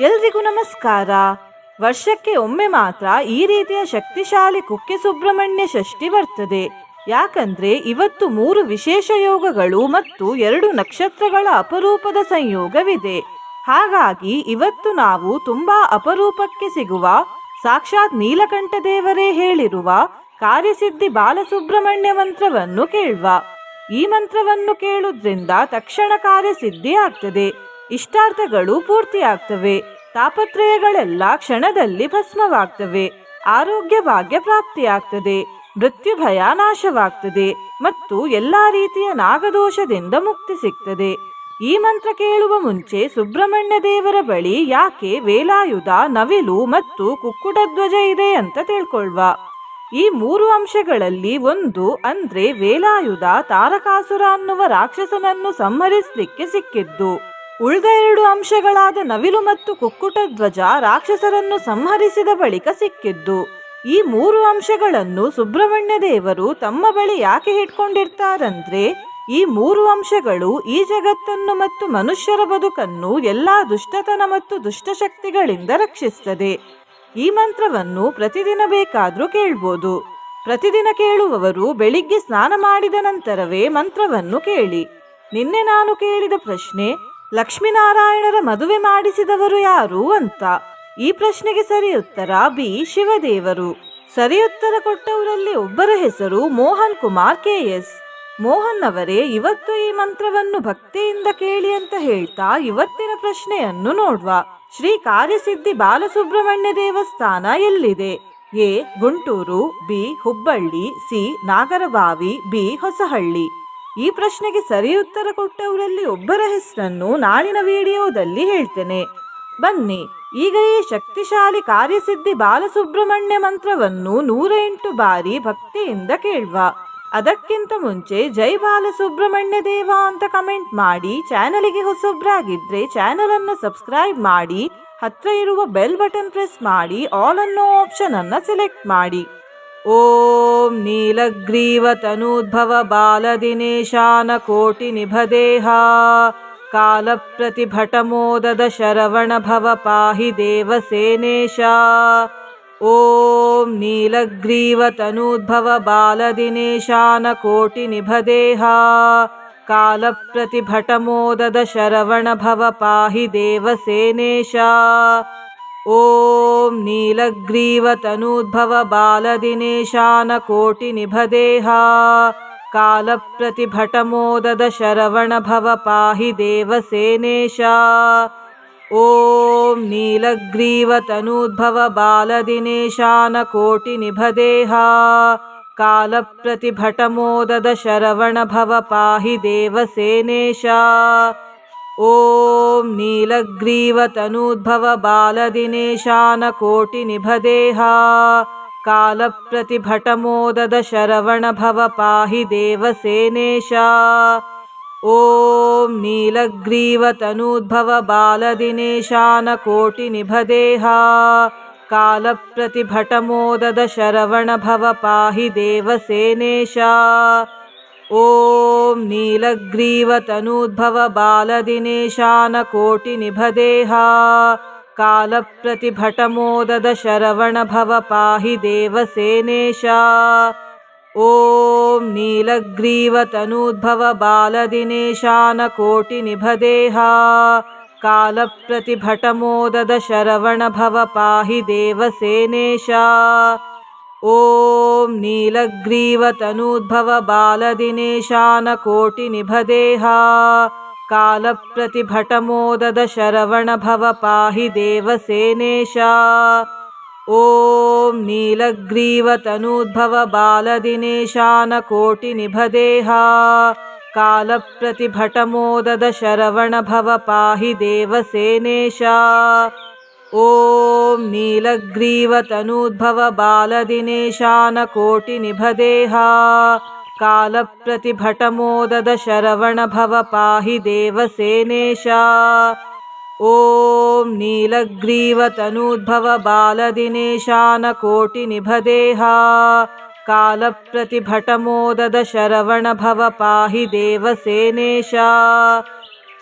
ಎಲ್ರಿಗೂ ನಮಸ್ಕಾರ. ವರ್ಷಕ್ಕೆ ಒಮ್ಮೆ ಮಾತ್ರ ಈ ರೀತಿಯ ಶಕ್ತಿಶಾಲಿ ಕುಕ್ಕೆ ಸುಬ್ರಹ್ಮಣ್ಯ ಷಷ್ಠಿ ಬರ್ತದೆ. ಯಾಕಂದ್ರೆ ಇವತ್ತು ಮೂರು ವಿಶೇಷ ಯೋಗಗಳು ಮತ್ತು ಎರಡು ನಕ್ಷತ್ರಗಳ ಅಪರೂಪದ ಸಂಯೋಗವಿದೆ. ಹಾಗಾಗಿ ಇವತ್ತು ನಾವು ತುಂಬಾ ಅಪರೂಪಕ್ಕೆ ಸಿಗುವ, ಸಾಕ್ಷಾತ್ ನೀಲಕಂಠ ದೇವರೇ ಹೇಳಿರುವ, ಕಾರ್ಯಸಿದ್ಧಿ ಬಾಲಸುಬ್ರಹ್ಮಣ್ಯ ಮಂತ್ರವನ್ನು ಕೇಳುವ. ಈ ಮಂತ್ರವನ್ನು ಕೇಳುವುದ್ರಿಂದ ತಕ್ಷಣ ಕಾರ್ಯಸಿದ್ಧಿ ಆಗ್ತದೆ. ಇಷ್ಟಾರ್ಥಗಳು ಪೂರ್ತಿಯಾಗ್ತವೆ. ತಾಪತ್ರಯಗಳೆಲ್ಲ ಕ್ಷಣದಲ್ಲಿ ಭಸ್ಮವಾಗ್ತವೆ. ಆರೋಗ್ಯ ಭಾಗ್ಯ ಪ್ರಾಪ್ತಿಯಾಗ್ತದೆ. ಮೃತ್ಯು ಭಯ ನಾಶವಾಗ್ತದೆ. ಮತ್ತು ಎಲ್ಲಾ ರೀತಿಯ ನಾಗದೋಷದಿಂದ ಮುಕ್ತಿ ಸಿಗ್ತದೆ. ಈ ಮಂತ್ರ ಕೇಳುವ ಮುಂಚೆ ಸುಬ್ರಹ್ಮಣ್ಯ ದೇವರ ಬಳಿ ಯಾಕೆ ವೇಲಾಯುಧ, ನವಿಲು ಮತ್ತು ಕುಕ್ಕುಟಧ್ವಜ ಇದೆ ಅಂತ ತಿಳ್ಕೊಳ್ವ. ಈ ಮೂರು ಅಂಶಗಳಲ್ಲಿ ಒಂದು ಅಂದ್ರೆ ವೇಲಾಯುಧ, ತಾರಕಾಸುರ ಅನ್ನುವ ರಾಕ್ಷಸನನ್ನು ಸಂಹರಿಸಲಿಕ್ಕೆ ಸಿಕ್ಕಿದ್ದು. ಉಳಿದ ಎರಡು ಅಂಶಗಳಾದ ನವಿಲು ಮತ್ತು ಕುಕ್ಕುಟ ಧ್ವಜ ರಾಕ್ಷಸರನ್ನು ಸಂಹರಿಸಿದ ಬಳಿಕ ಸಿಕ್ಕಿದ್ದು, ಈ ಮೂರು ಅಂಶಗಳನ್ನು ಸುಬ್ರಹ್ಮಣ್ಯ ದೇವರು ತಮ್ಮ ಬಳಿ ಯಾಕೆ ಇಟ್ಕೊಂಡಿರ್ತಾರಂದ್ರೆ, ಈ ಮೂರು ಅಂಶಗಳು ಈ ಜಗತ್ತನ್ನು ಮತ್ತು ಮನುಷ್ಯರ ಬದುಕನ್ನು ಎಲ್ಲಾ ದುಷ್ಟತನ ಮತ್ತು ದುಷ್ಟಶಕ್ತಿಗಳಿಂದ ರಕ್ಷಿಸ್ತದೆ. ಈ ಮಂತ್ರವನ್ನು ಪ್ರತಿದಿನ ಬೇಕಾದರೂ ಕೇಳ್ಬೋದು. ಪ್ರತಿದಿನ ಕೇಳುವವರು ಬೆಳಿಗ್ಗೆ ಸ್ನಾನ ಮಾಡಿದ ನಂತರವೇ ಮಂತ್ರವನ್ನು ಕೇಳಿ. ನಿನ್ನೆ ನಾನು ಕೇಳಿದ ಪ್ರಶ್ನೆ ಲಕ್ಷ್ಮೀನಾರಾಯಣರ ಮದುವೆ ಮಾಡಿಸಿದವರು ಯಾರು ಅಂತ ಈ ಪ್ರಶ್ನೆಗೆ ಸರಿ ಉತ್ತರ ಬಿ. ಶಿವದೇವರು. ಸರಿ ಉತ್ತರ ಕೊಟ್ಟವರಲ್ಲಿ ಒಬ್ಬರ ಹೆಸರು ಮೋಹನ್ ಕುಮಾರ್ ಕೆ. ಎಸ್. ಮೋಹನ್ ಅವರೇ ಇವತ್ತು ಈ ಮಂತ್ರವನ್ನು ಭಕ್ತಿಯಿಂದ ಕೇಳಿ ಅಂತ ಹೇಳ್ತಾ ಇವತ್ತಿನ ಪ್ರಶ್ನೆಯನ್ನು ನೋಡುವ. ಶ್ರೀ ಕಾರ್ಯಸಿದ್ಧಿ ಬಾಲಸುಬ್ರಹ್ಮಣ್ಯ ದೇವಸ್ಥಾನ ಎಲ್ಲಿದೆ? A. Guntur, B. Hubballi, C. Nagarbhavi, B. Hosahalli. ಈ ಪ್ರಶ್ನೆಗೆ ಸರಿ ಉತ್ತರ ಕೊಟ್ಟವರಲ್ಲಿ ಒಬ್ಬರ ಹೆಸರನ್ನು ನಾಳಿನ ವಿಡಿಯೋದಲ್ಲಿ ಹೇಳ್ತೇನೆ. ಬನ್ನಿ, ಈಗ ಈ ಶಕ್ತಿಶಾಲಿ ಕಾರ್ಯಸಿದ್ಧಿ ಬಾಲಸುಬ್ರಹ್ಮಣ್ಯ ಮಂತ್ರವನ್ನು ನೂರ ಎಂಟು ಬಾರಿ ಭಕ್ತಿಯಿಂದ ಕೇಳುವ. ಅದಕ್ಕಿಂತ ಮುಂಚೆ ಜೈ ಬಾಲಸುಬ್ರಹ್ಮಣ್ಯ ದೇವ ಅಂತ ಕಮೆಂಟ್ ಮಾಡಿ, ಚಾನಲಿಗೆ ಹೊಸಬ್ರಾಗಿದ್ರೆ ಚಾನಲ್ ಅನ್ನು ಸಬ್ಸ್ಕ್ರೈಬ್ ಮಾಡಿ, ಹತ್ರ ಇರುವ ಬೆಲ್ ಬಟನ್ ಪ್ರೆಸ್ ಮಾಡಿ, ಆಲ್ ಅನ್ನೋ ಆಪ್ಷನ್ ಅನ್ನ ಸೆಲೆಕ್ಟ್ ಮಾಡಿ. ॐ नीलग्रीवतनूद्भवबालदिनेशानकोटिनिभदेहा कालप्रतिभटमोददशरवणभव पाहि देवसेनेशा ॐ नीलग्रीवतनूद्भवबालदिनेशानकोटिनिभदेहा कालप्रतिभटमोददशरवणभव पाहि देवसेनेशा ॐ नीलग्रीवतनूद्भवबालदिनेशानकोटिनिभदेहा कालप्रतिभटमोददशरवणभव पाहि देवसेनेशा ॐ नीलग्रीवतनूद्भवबालदिनेशानकोटिनिभदेहा कालप्रतिभटमोददशरवणभव पाहि देवसेनेशा ॐ नीलग्रीवतनूद्भवबालदिनेशानकोटिनिभदेहा कालप्रतिभटमोददशरवणभव पाहि देवसेनेशा ॐ नीलग्रीवतनूद्भवबालदिनेशानकोटिनिभदेहा कालप्रतिभटमोददशरवणभव पाहि देवसेनेशा ॐ नीलग्रीवतनूद्भवबालदिनेशानकोटिनिभदेहा कालप्रतिभटमोददशरवणभव पाहि देवसेनेशां ॐ नीलग्रीवतनूद्भवबालदिनेशानकोटिनिभदेहा कालप्रतिभटमोददशरवणभव पाहि देवसेनेशा ॐ नीलग्रीवतनूद्भवबालदिनेशानकोटिनिभदेहा कालप्रतिभटमोददशरवणभव पाहि देवसेनेशा ॐ नीलग्रीवतनूद्भवबालदिनेशानकोटिनिभदेहा कालप्रतिभटमोददशरवणभव पाहि देवसेनेशा ॐ नीलग्रीवतनुद्भव बालदिनेशानकोटिनिभदेहा कालप्रतिभटमोदशरवणभव पाहि देवसेनेशां नीलग्रीवतनुद्भव बालदिनेशानकोटिनिभदेहा कालप्रतिभटमोददशरवणभव पाहि देवसेनेशा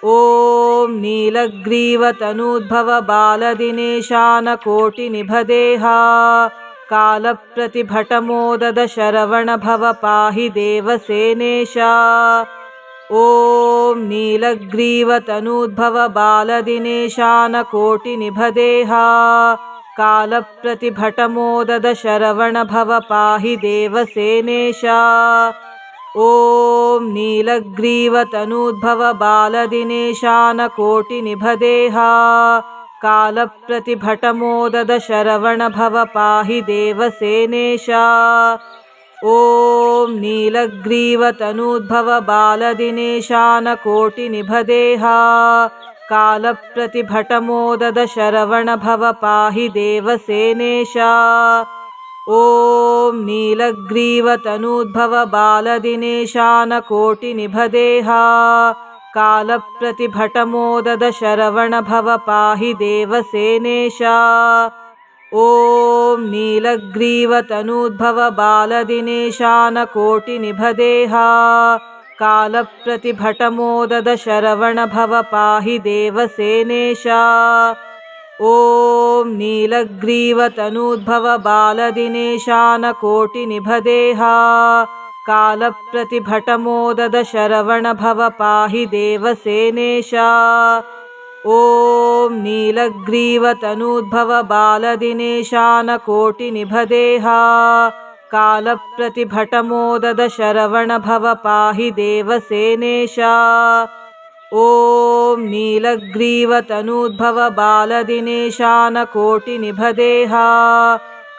ॐ नीलग्रीवतनूद्भवबालदिनेशानकोटिनिभदेहा कालप्रतिभटमोददशरवणभव पाहि देवसेनेशा ॐ नीलग्रीवतनूद्भवबालदिनेशानकोटिनिभदेहा कालप्रतिभटमोददशरवणभव पाहि देवसेनेशा ॐ नीलग्रीवतनूद्भव बालदिनेशानकोटिनिभदेहा कालप्रतिभटमोदद शरवण भव पाहि देवसेनेशा ॐ नीलग्रीवतनूद्भव बालदिनेशानकोटिनिभदेहा कालप्रतिभटमोदद शरवण भव पाहि देवसेनेशा ॐ नीलग्रीवतनूद्भव बालदिनेशानकोटिनिभदेहा कालप्रतिभटमोदद शरवण भव पाहि देवसेनेशा ॐ नीलग्रीवतनूद्भव बालदिनेशानकोटिनिभदेहा कालप्रतिभटमोदद शरवण भव पाहि देवसेनेशा ॐ नीलग्रीवतनूद्भव बालदिनेशानकोटिनिभदेहा कालप्रतिभटमोदद शरवण भव पाहि देवसेनेशा ॐ नीलग्रीवतनूद्भव बालदिनेशानकोटिनिभदेहा कालप्रतिभटमोदद शरवण भव पाहि देवसेनेशा ॐ नीलग्रीवतनूद्भव बालदिनेशानकोटिनिभदेहा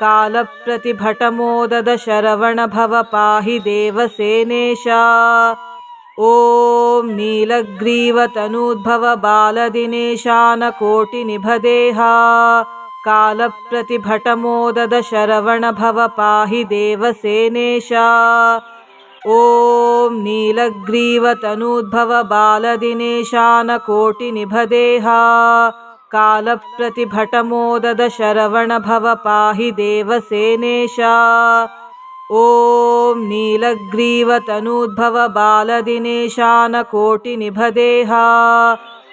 कालप्रतिभटमोदद शरवण भव पाहि देवसेनेशा ॐ नीलग्रीवतनूद्भव बालदिनेशानकोटिनिभदेहा कालप्रतिभटमोदद शरवण भव पाहि देवसेनेशा ॐ नीलग्रीवतनूद्भव बालदिनेशानकोटिनिभदेहा कालप्रतिभटमोदद शरवण भव पाहि देवसेनेशा ॐ नीलग्रीवतनूद्भव बालदिनेशानकोटिनिभदेहा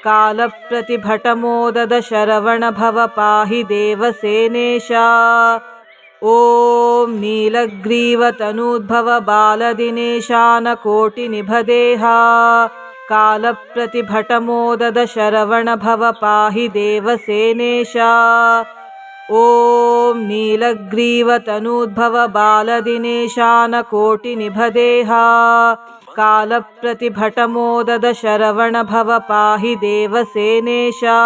कालप्रतिभटमोदद शरवण भव पाहि देवसेनेशा ॐ नीलग्रीवतनूद्भव बालदिनेशानकोटिनिभदेहा कालप्रतिभटमोदद शरवण भव पाहि देवसेनेशा ॐ नीलग्रीवतनूद्भव बालदिनेशानकोटिनिभदेहा कालप्रतिभटमोदद शरवण भव पाहि देवसेनेशा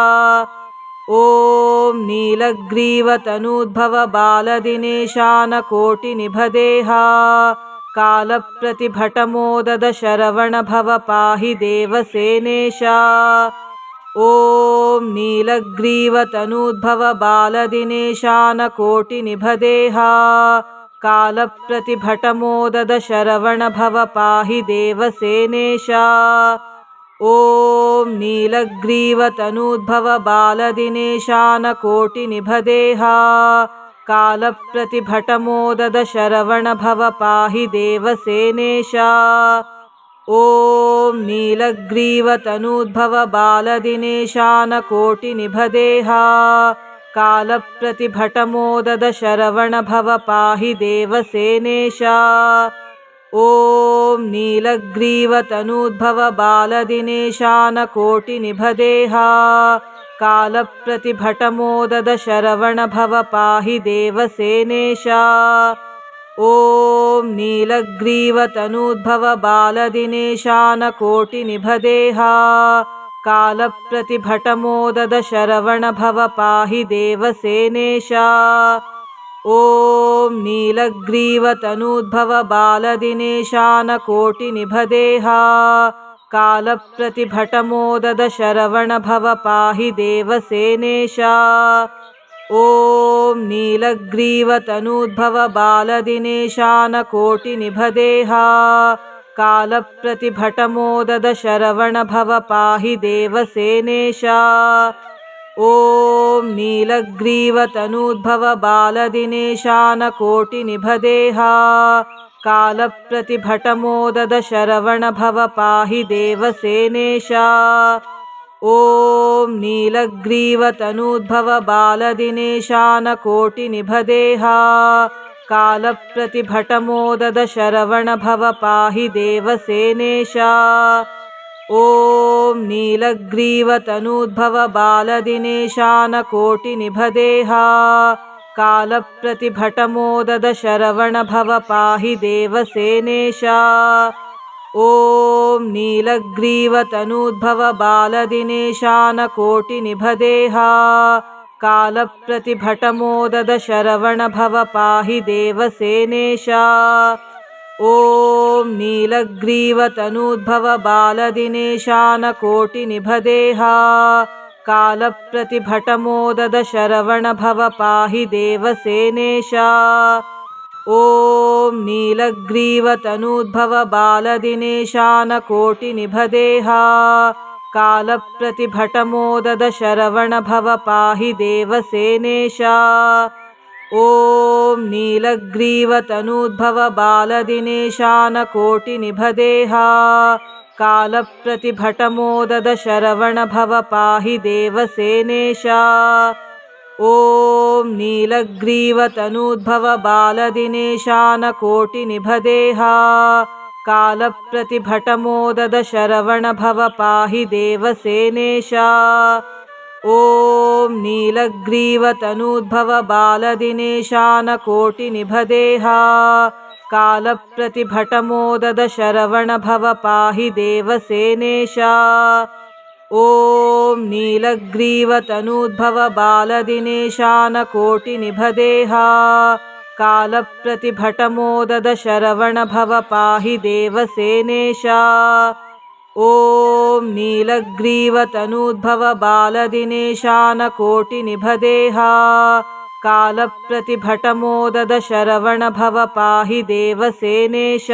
ॐ नीलग्रीवतनूद्भव बालदिनेशानकोटिनिभदेहा कालप्रतिभटमोदद शरवण भव पाहि देवसेनेशा ॐ नीलग्रीवतनूद्भव बालदिनेशानकोटिनिभदेहा कालप्रतिभटमोदद शरवण भव पाहि देवसेनेशा ॐ नीलग्रीवतनूद्भव बालदिनेशानकोटिनिभदेहा कालप्रतिभटमोदद शरवण भव पाहि देवसेनेशा नीलग्रीवतनूद्भव बालदिनेशानकोटिनिभदेहा कालप्रतिभटमोदद शरवण भव पाहि देवसेनेशा नीलग्रीवतनूद्भव बालदिनेशानकोटिनिभदेहा कालप्रतिभटमोदद शरवण भव पाहि देवसेनेशा ॐ नीलग्रीवतनूद्भव बालदिनेशानकोटिनिभदेहा कालप्रतिभटमोदद शरवण भव पाहि देवसेनेशा ॐ नीलग्रीवतनूद्भव बालदिनेशानकोटिनिभदेहा कालप्रतिभटमोदद शरवण भव पाहि देवसेनेशा ॐ नीलग्रीवतनूद्भव बालदिनेशानकोटिनिभदेहा कालप्रतिभटमोदद शरवण भव पाहि देवसेनेशा ॐ नीलग्रीवतनूद्भव बालदिनेशानकोटिनिभदेहा कालप्रतिभटमोदद शरवण भव पाहि देवसेनेश ॐ नीलग्रीवतनूद्भव बालदिनेशानकोटिनिभदेहा कालप्रतिभटमोदद शरवण भव पाहि देवसेनेश ॐ नीलग्रीवतनूद्भव बालदिनेशानकोटिनिभदेहा कालप्रतिभटमोदद शरवण भव पाहि देवसेनेश ॐ नीलग्रीवतनूद्भव बालदिनेशानकोटिनिभदेहा कालप्रतिभटमोदद शरवण भव पाहि देवसेनेश ॐ नीलग्रीवतनूद्भव बालदिनेशानकोटिनिभदेहा कालप्रतिभटमोदद शरवण भव पाहि देवसेनेश ॐ नीलग्रीवतनूद्भव बालदिनेशानकोटिनिभदेहा कालप्रतिभटमोदद शरवण भव पाहि देवसेनेश ॐ नीलग्रीवतनूद्भव बालदिनेशानकोटिनिभदेहा कालप्रतिभटमोदद शरवण भव पाहि देवसेनेश ॐ नीलग्रीवतनूद्भव बालदिनेशानकोटिनिभदेहा कालप्रतिभटमोदद शरवण भव पाहि देवसेनेश ॐ नीलग्रीवतनूद्भव बालदिनेशानकोटिनिभदेहा कालप्रतिभटमोदद शरवण भव पाहि देवसेनेश ॐ नीलग्रीवतनूद्भव बालदिनेशानकोटिनिभदेहा कालप्रतिभटमोदद शरवण भव पाहि देवसेनेश ॐ नीलग्रीवतनूद्भव बालदिनेशानकोटिनिभदेहा कालप्रतिभटमोदद शरवण भव पाहि देवसेनेश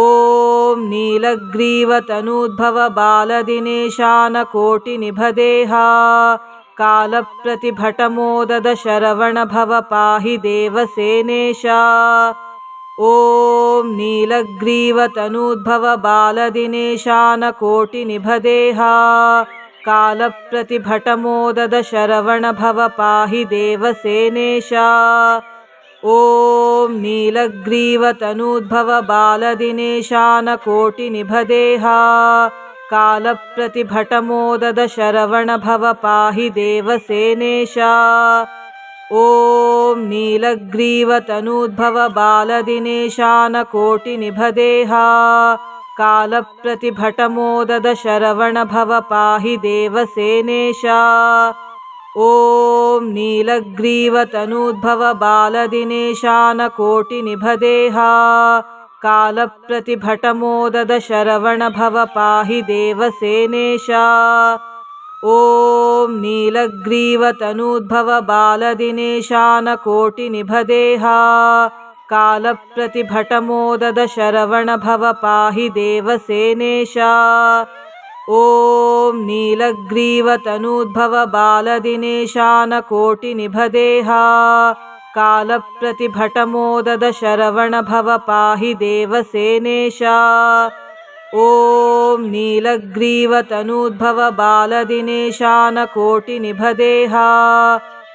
ॐ नीलग्रीवतनूद्भव बालदिनेशानकोटिनिभदेहा कालप्रतिभटमोदद शरवण भव पाहि देवसेनेश ॐ नीलग्रीवतनूद्भव बालदिनेशानकोटिनिभदेहा कालप्रतिभटमोदद शरवण भव पाहि देवसेनेश ॐ नीलग्रीवतनूद्भव बालदिनेशानकोटिनिभदेहा कालप्रतिभटमोदद शरवण भव पाहि देवसेनेश ॐ नीलग्रीवतनूद्भव बालदिनेशानकोटिनिभदेहा कालप्रतिभटमोदद शरवण भव पाहि देवसेनेश ॐ नीलग्रीवतनूद्भव बालदिनेशानकोटिनिभदेहा कालप्रतिभटमोदद शरवण भव पाहि देवसेनेश ॐ नीलग्रीवतनूद्भव बालदिनेशानकोटिनिभदेहा कालप्रतिभटमोदद शरवण भव पाहि देवसेनेश ॐ नीलग्रीवतनूद्भव बालदिनेशानकोटिनिभदेहा कालप्रतिभटमोदद शरवण भव पाहि देवसेनेश ॐ नीलग्रीवतनूद्भव बालदिनेशानकोटिनिभदेहा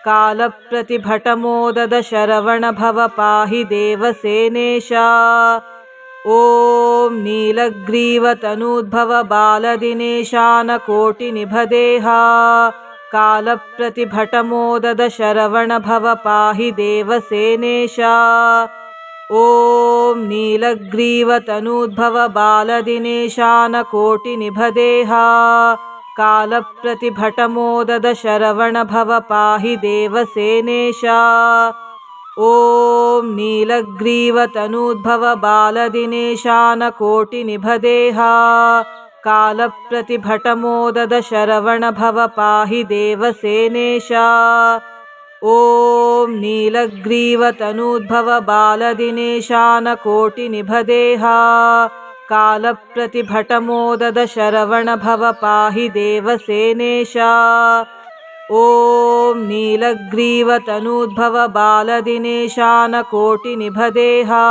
कालप्रतिभटमोदद शरवण भव पाहि देवसेनेश ॐ नीलग्रीवतनूद्भव बालदिनेशानकोटिनिभदेहा कालप्रतिभटमोदद शरवण भव पाहि देवसेनेश ॐ नीलग्रीवतनूद्भव बालदिनेशानकोटिनिभदेहा कालप्रतिभटमोदद शरवण भव पाहि देवसेनेश ॐ नीलग्रीवतनूद्भव बालदिनेशानकोटिनिभदेहा कालप्रतिभटमोदद शरवण भव पाहि देवसेनेश ॐ नीलग्रीवतनूद्भव बालदिनेशानकोटिनिभदेहा कालप्रतिभटमोदद शरवण भव पाहि देवसेनेश ॐ नीलग्रीवतनूद्भव बालदिनेशानकोटिनिभदेहा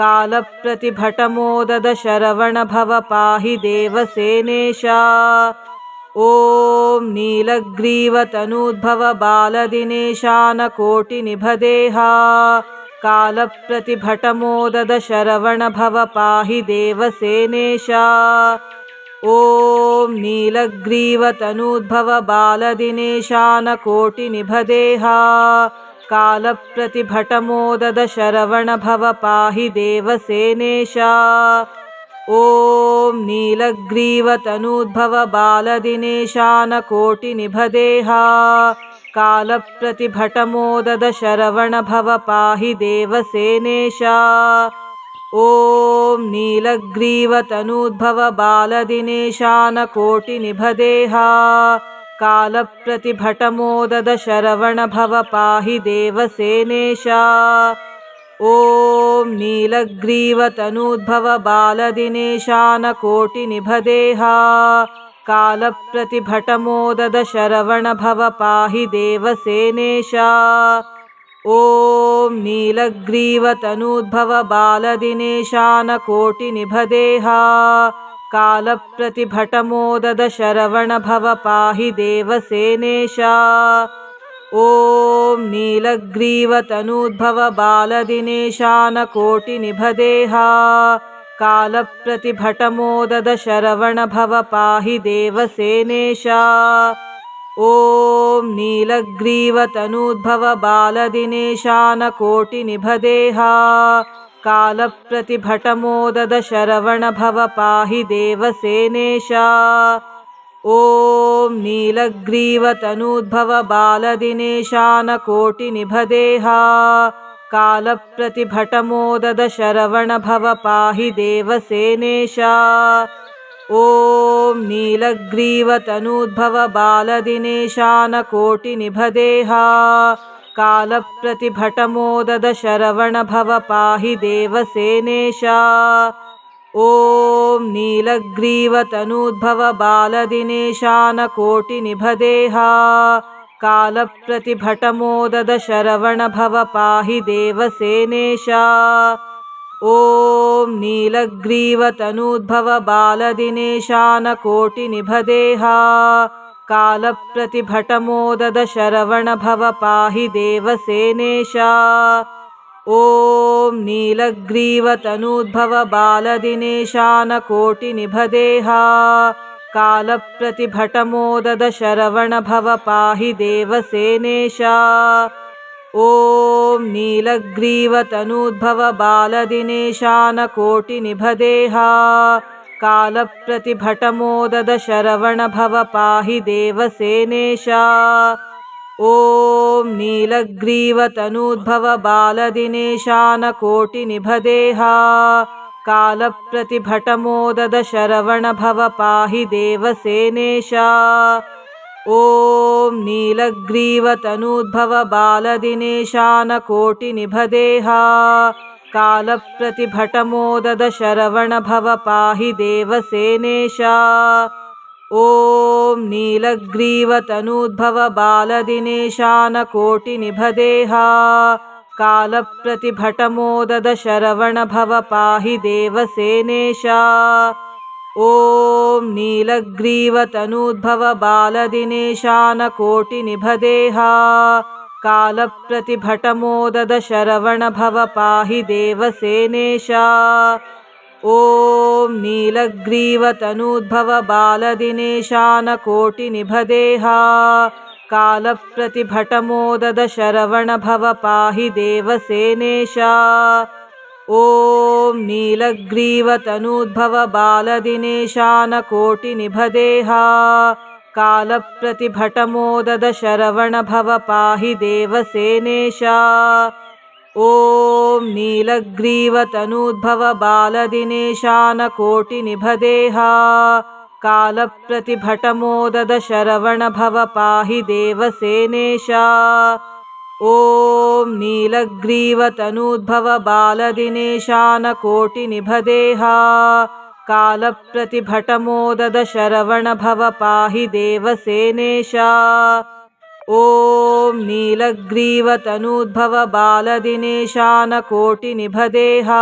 कालप्रतिभटमोदद शरवण भव पाहि देवसेनेशा ॐ नीलग्रीवतनूद्भव बालदिनेशानकोटिनिभदेहा कालप्रतिभटमोदद शरवण भव पाहि देवसेनेशा ॐ नीलग्रीवतनूद्भव बालदिनेशानकोटिनिभदेहा कालप्रतिभटमोदद शरवण भव पाहि देवसेनेशा ॐ नीलग्रीवतनूद्भव बालदिनेशानकोटिनिभदेहा कालप्रतिभटमोदद शरवण भव पाहि देवसेनेशा ॐ नीलग्रीवतनूद्भव बालदिनेशानकोटिनिभदेहा कालप्रतिभटमोदद शरवण भव पाहि देवसेनेशा ॐ नीलग्रीवतनूद्भव बालदिनेशानकोटिनिभदेहा कालप्रतिभटमोदद शरवण भव पाहि देवसेनेशा ॐ नीलग्रीवतनूद्भव बालदिनेशानकोटिनिभदेहा कालप्रतिभटमोदद शरवण भव पाहि देवसेनेशा ॐ नीलग्रीवतनूद्भव बालदिनेशानकोटिनिभदेहा कालप्रतिभटमोदद शरवण भव पाहि देवसेनेशा ॐ नीलग्रीवतनूद्भव बालदिनेशानकोटिनिभदेहा कालप्रतिभटमोदद शरवण भव पाहि देवसेनेशा ॐ नीलग्रीवतनूद्भव बालदिनेशानकोटिनिभदेहा कालप्रतिभटमोदद शरवण भव पाहि देवसेनेशा ॐ नीलग्रीवतनूद्भव बालदिनेशानकोटिनिभदेहा कालप्रतिभटमोदद शरवण भव पाहि देवसेनेशा ॐ नीलग्रीवतनूद्भव बालदिनेशानकोटिनिभदेहा कालप्रतिभटमोदद शरवण भव पाहि देवसेनेशा ॐ नीलग्रीवतनूद्भव बालदिनेशानकोटिनिभदेहा कालप्रतिभटमोदद शरवण भव पाहि देवसेनेशा ॐ नीलग्रीवतनूद्भव बालदिनेशानकोटिनिभदेहा कालप्रतिभटमोदद शरवण भव पाहि देवसेनेशा ॐ नीलग्रीवतनूद्भव बालदिनेशानकोटिनिभदेहा कालप्रतिभटमोदद शरवण भव पाहि देवसेनेशा ॐ नीलग्रीवतनूद्भव बालदिनेशानकोटिनिभदेहा कालप्रतिभटमोदद शरवण भव पाहि देवसेनेशा ॐ नीलग्रीवतनूद्भव बालदिनेशानकोटिनिभदेहा कालप्रतिभटमोदद शरवण भव पाहि देवसेनेशा ॐ नीलग्रीवतनूद्भव बालदिनेशानकोटिनिभदेहा कालप्रतिभटमोदद शरवण भव पाहि देवसेनेशा ॐ नीलग्रीवतनूद्भव बालदिनेशानकोटिनिभदेहा कालप्रतिभटमोदद शरवण भव पाहि देवसेनेशा ॐ नीलग्रीवतनूद्भव बालदिनेशानकोटिनिभदेहा कालप्रतिभटमोदद शरवण भव पाहि देवसेनेशा ॐ नीलग्रीवतनूद्भव बालदिनेशानकोटिनिभदेहा कालप्रतिभटमोदद शरवण भव पाहि देवसेनेशा ॐ नीलग्रीवतनूद्भव बालदिनेशानकोटिनिभदेहा कालप्रतिभटमोदद शरवण भव पाहि देवसेनेशा ॐ नीलग्रीवतनूद्भव बालदिनेशानकोटिनिभदेहा कालप्रतिभटमोदद शरवण भव पाहि देवसेनेशा ॐ नीलग्रीवतनूद्भव बालदिनेशानकोटिनिभदेहा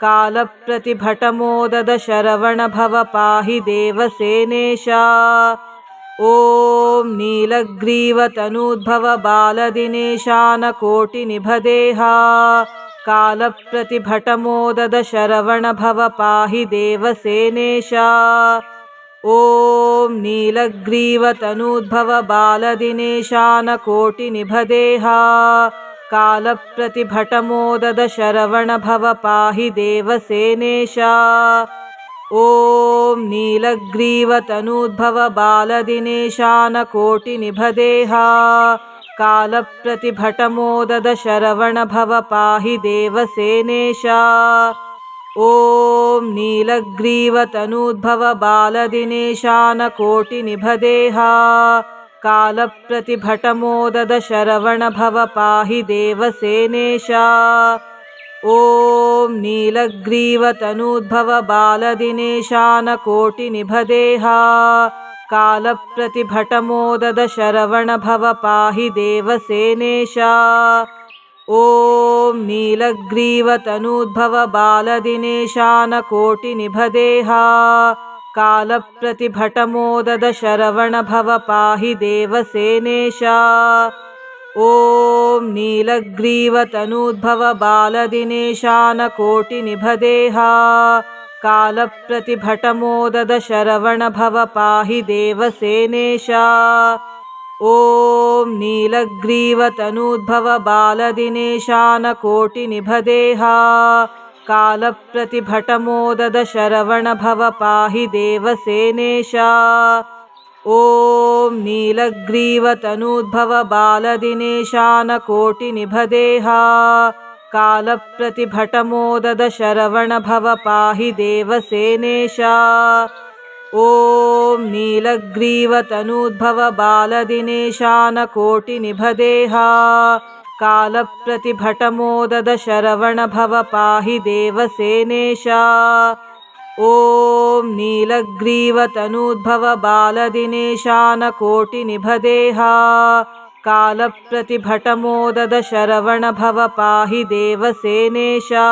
कालप्रतिभटमोदद शरवणभव पाहि देवसेनेशा ॐ नीलग्रीवतनूद्भव बालदिनेशानकोटिनिभदेहा कालप्रतिभटमोदद शरवणभव पाहि देवसेनेशा ॐ नीलग्रीवतनूद्भव बालदिनेशानकोटिनिभदेहा कालप्रतिभटमोदद शरवणभव पाहि देवसेनेशा ॐ नीलग्रीवतनूद्भव बालदिनेशानकोटिनिभदेहा कालप्रतिभटमोदद शरवणभव पाहि देवसेनेशा ॐ नीलग्रीवतनूद्भव बालदिनेशानकोटिनिभदेहा कालप्रतिभटमोदद शरवणभव पाहि देवसेनेशा ॐ नीलग्रीवतनूद्भव बालदिनेशानकोटिनिभदेहा कालप्रतिभटमोदद शरवणभव पाहि देवसेनेशा ॐ नीलग्रीवतनूद्भव बालदिनेशानकोटिनिभदेहा कालप्रतिभटमोदद शरवणभव पाहि देवसेनेशा ॐ नीलग्रीवतनूद्भव बालदिनेशानकोटिनिभदेहा कालप्रतिभटमोदद शरवणभव पाहि देवसेनेशा ॐ नीलग्रीवतनूद्भव बालदिनेशानकोटिनिभदेहा कालप्रतिभटमोदद शरवणभव पाहि देवसेनेशा ॐ नीलग्रीवतनूद्भव बालदिनेशानकोटिनिभदेहा कालप्रतिभटमोदद शरवणभव पाहि देवसेनेशा ॐ नीलग्रीवतनूद्भव बालदिनेशानकोटिनिभदेहा कालप्रतिभटमोदद शरवणभव पाहि देवसेनेशा ॐ नीलग्रीवतनूद्भव बालदिनेशानकोटिनिभदेहा कालप्रतिभटमोदद शरवणभव पाहि देवसेनेशा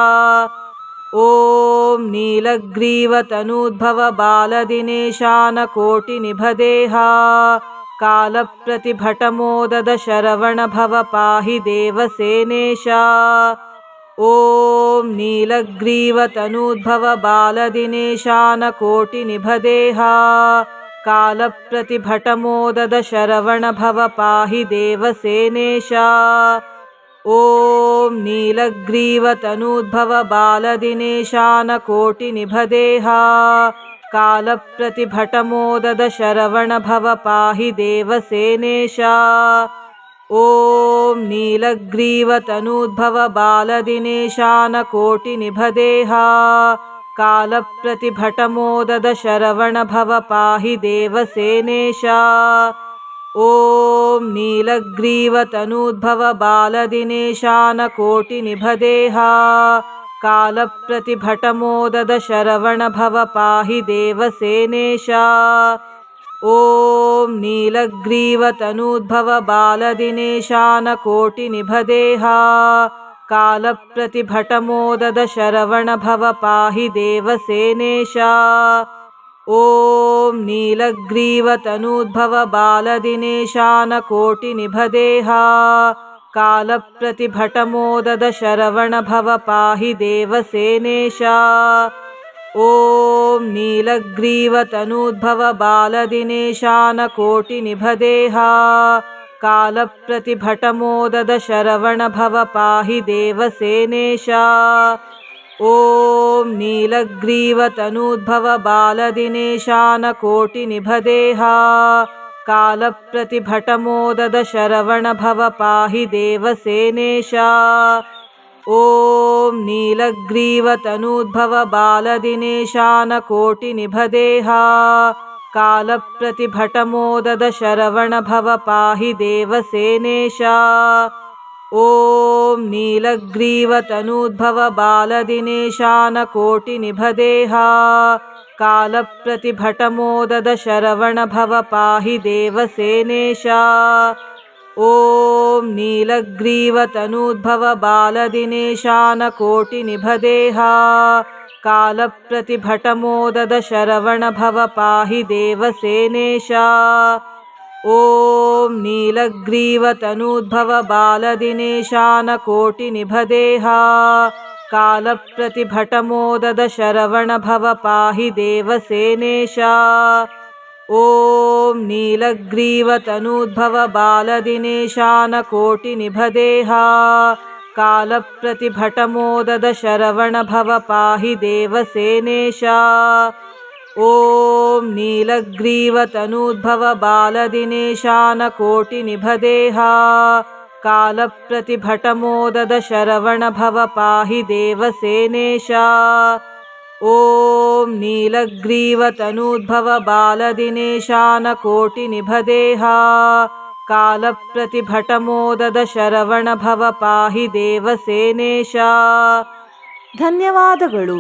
ॐ नीलग्रीवतनूद्भव बालदिनेशानकोटिनिभदेहा कालप्रतिभटमोदद शरवणभव पाहि देवसेनेशा ॐ नीलग्रीवतनूद्भव बालदिनेशानकोटिनिभदेहा कालप्रतिभटमोदद शरवणभव पाहि देवसेनेशा ॐ नीलग्रीवतनूद्भव बालदिनेशानकोटिनिभदेहा कालप्रतिभटमोदद शरवणभव पाहि देवसेनेशा ॐ नीलग्रीवतनूद्भव बालदिनेशानकोटिनिभदेहा कालप्रतिभटमोदद शरवणभव पाहि देवसेनेशा ॐ नीलग्रीवतनूद्भव बालदिनेशानकोटिनिभदेहा कालप्रतिभटमोदद शरवणभव पाहि देवसेनेशा ॐ नीलग्रीवतनूद्भव बालदिनेशानकोटिनिभदेहा कालप्रतिभटमोदद शरवणभव पाहि देवसेनेशा ॐ नीलग्रीवतनूद्भव बालदिनेशानकोटिनिभदेहा कालप्रतिभटमोदद शरवणभव पाहि देवसेनेशा ॐ नीलग्रीवतनूद्भव बालदिनेशानकोटिनिभदेहा कालप्रतिभटमोदद शरवणभव पाहि देवसेनेशा ॐ नीलग्रीवतनूद्भव बालदिनेशानकोटिनिभदेहा कालप्रतिभटमोदद शरवणभव पाहि देवसेनेशा ॐ नीलग्रीवतनूद्भव बालदिनेशानकोटिनिभदेहा कालप्रतिभटमोदद शरवणभव पाहि देवसेनेशा ॐ नीलग्रीवतनूद्भव बालदिनेशानकोटिनिभदेहा कालप्रतिभटमोदद शरवणभव पाहि देवसेनेशा ॐ नीलग्रीवतनूद्भव बालदिनेशानकोटिनिभदेहा कालप्रतिभटमोदद शरवण भव पाहि देवसेनेश ॐ नीलग्रीवतनूद्भव बालदिनेशानकोटिनिभदेहा कालप्रतिभटमोदद शरवण भव पाहि देवसेनेश ॐ नीलग्रीवतनूद्भव बालदिनेशानकोटिनिभदेहा कालप्रतिभटमोदद शरवण भव पाहि देवसेनेश ॐ नीलग्रीवतनूद्भव बालदिनेशानकोटिनिभदेहा कालप्रतिभटमोदद शरवण भव पाहि देवसेनेश ॐ नीलग्रीवतनूद्भव बालदिनेशानकोटिनिभदेहा कालप्रतिभटमोदद ಶರವಣ ಭವ ಪಾಹಿ ದೇವಸೇನೇಶ ಧನ್ಯವಾದಗಳು